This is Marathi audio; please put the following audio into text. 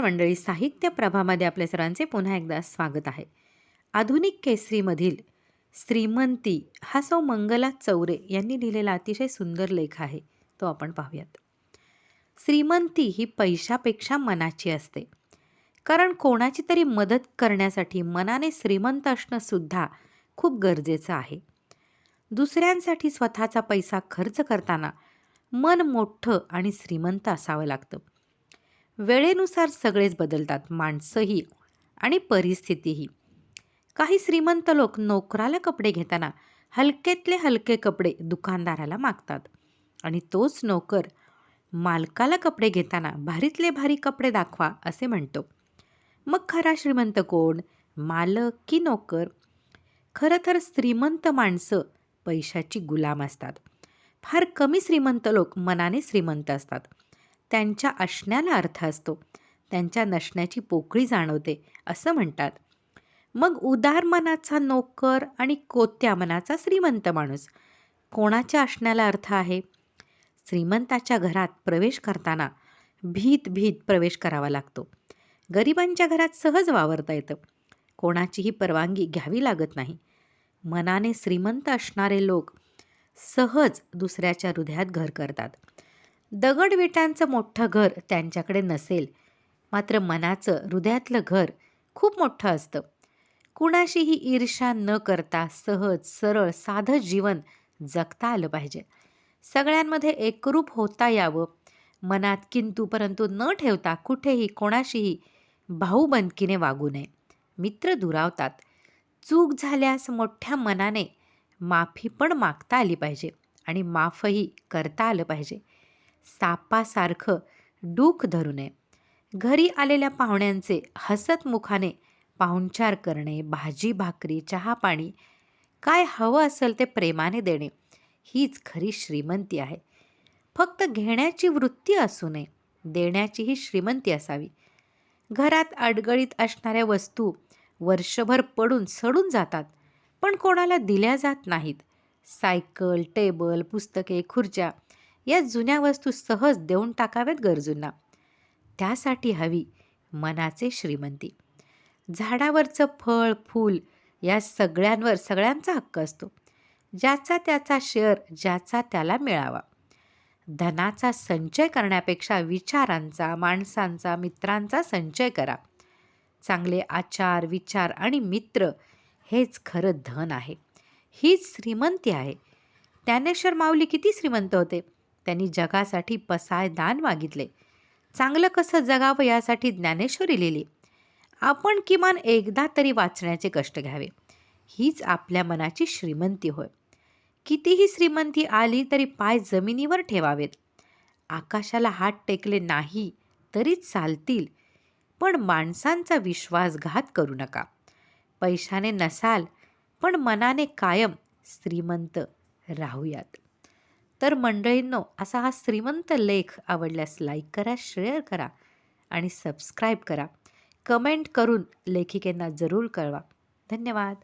मंडळी. साहित्य प्रभामध्ये आपल्या सर्वांचे पुन्हा एकदा स्वागत आहे. आधुनिक केसरीमधील श्रीमंती हा सौ मंगला चौरे यांनी लिहिलेला अतिशय सुंदर लेख आहे. तो आपण पाहूयात. श्रीमंती ही पैशापेक्षा मनाची असते. कारण कोणाची तरी मदत करण्यासाठी मनाने श्रीमंत असणं सुद्धा खूप गरजेचं आहे. दुसऱ्यांसाठी स्वतःचा पैसा खर्च करताना मन मोठं आणि श्रीमंत असावं लागतं. वेळेनुसार सगळेच बदलतात माणसंही आणि परिस्थितीही. काही श्रीमंत लोक नोकराला कपडे घेताना हलकेतले हलके कपडे दुकानदाराला मागतात आणि तोच नोकर मालकाला कपडे घेताना भारीतले भारी कपडे दाखवा असे म्हणतो. मग खरा श्रीमंत कोण? मालक की नोकर? खरं तर श्रीमंत माणसं पैशाची गुलाम असतात. फार कमी श्रीमंत लोक मनाने श्रीमंत असतात. त्यांच्या असण्याला अर्थ असतो. त्यांच्या नसण्याची पोकळी जाणवते असं म्हणतात. मग उदार मनाचा नोकर आणि कोत्या मनाचा श्रीमंत माणूस कोणाच्या असण्याला अर्थ आहे? श्रीमंताच्या घरात प्रवेश करताना भीत भीत प्रवेश करावा लागतो. गरिबांच्या घरात सहज वावरता येतं. कोणाचीही परवानगी घ्यावी लागत नाही. मनाने श्रीमंत असणारे लोक सहज दुसऱ्याच्या हृदयात घर करतात. दगडविटांचं मोठं घर त्यांच्याकडे नसेल. मात्र मनाचं हृदयातलं घर खूप मोठं असतं. कुणाशीही ईर्षा न करता सहज सरळ साधं जीवन जगता आलं पाहिजे. सगळ्यांमध्ये एकरूप होता यावं. मनात किंतु परंतु न ठेवता कुठेही कोणाशीही भाऊबंदकीने वागू नये. मित्र दुरावतात. चूक झाल्यास मोठ्या मनाने माफी पण मागता आली पाहिजे आणि माफही करता आलं पाहिजे. सापासारखं डूख धरू नये. घरी आलेल्या पाहुण्यांचे हसत मुखाने पाहुणचार करणे भाजी भाकरी चहा पाणी काय हवं असेल ते प्रेमाने देणे हीच खरी श्रीमंती आहे. फक्त घेण्याची वृत्ती असू नये देण्याचीही श्रीमंती असावी. घरात अडगळीत असणाऱ्या वस्तू वर्षभर पडून सडून जातात पण कोणाला दिल्या जात नाहीत. सायकल टेबल पुस्तके खुर्च्या या जुन्या वस्तू सहज देऊन टाकाव्यात गरजूंना. त्यासाठी हवी मनाचे श्रीमंती. झाडावरचं फळ फूल या सगळ्यांवर सगळ्यांचा हक्क असतो. ज्याचा त्याचा शेअर ज्याचा त्याला मिळावा. धनाचा संचय करण्यापेक्षा विचारांचा माणसांचा मित्रांचा संचय करा. चांगले आचार विचार आणि मित्र हेच खरं धन आहे. हीच श्रीमंती आहे. ज्ञानेश्वर माऊली किती श्रीमंत होते. त्यांनी जगासाठी पसाय दान मागितले. चांगलं कसं जगावं यासाठी ज्ञानेश्वरी लिहिली. आपण किमान एकदा तरी वाचण्याचे कष्ट घ्यावे. हीच आपल्या मनाची श्रीमंती होय. कितीही श्रीमंती आली तरी पाय जमिनीवर ठेवावेत. आकाशाला हात टेकले नाही तरी चालतील. पण माणसांचा विश्वासघात करू नका. पैशाने नसाल पण मनाने कायम श्रीमंत राहूयात. तर मंडळींनो असा हा श्रीमंत लेख आवडल्यास लाईक करा शेअर करा आणि सबस्क्राईब करा. कमेंट करून लेखिकेंना जरूर कळवा. धन्यवाद.